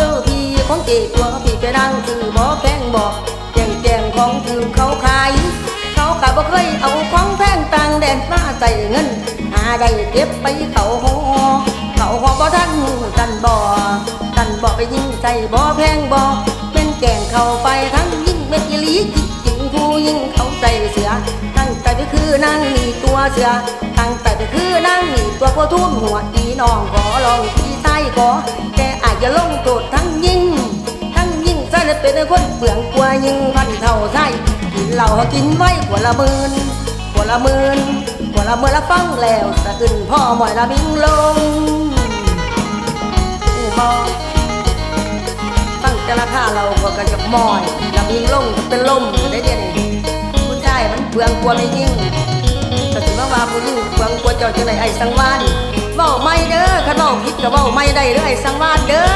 ตัวพี่ไปนั่งคือบ่แพงบอกแจงแจงของถือเขาขายเขาก็บ่เคยเอาของแพงต่างแดนมาใส่เงินหาได้เก็บไปเขาหอเขาหอบ่ทันกันบ่กันบ่ไปยิงใส่บ่แพงบ่เป็นแกงเขาไปทั้งยิงเม็ดอีหลีจิกจริงผู้ยิงเขาใส่เสือทั้งแต่ไปคือนั่งนี่ตัวเสือทั้งแต่ไปคือนั่งนี่ตัวพ่อทุ่นหัวอีน้องขอลองทีใต้ขอแต่ เป็นคนเปลืองกว่ายิ่งพันเท่าไส้กินเหล้ากินไว้กว่าละหมื่นกว่าละหมื่นกว่าละหมื่นละฟังแล้วสะอึนพ่อหมอยละบิงลงอู้บอตั้งแต่ราคาเราก็กันจะมอยละบิงลงเป็นลมได้เดียวนี่ผู้ชายมันเปลืองกว่าไม่ยิ่งแต่ถึงว่าว่าผู้ยิ่งเปลืองกว่าเจ้าจะได้ไอ้สังวานเว้าไม่เด้อขันเว้าผิดก็เว้าไม่ได้เด้อไอ้สังวานเด้อ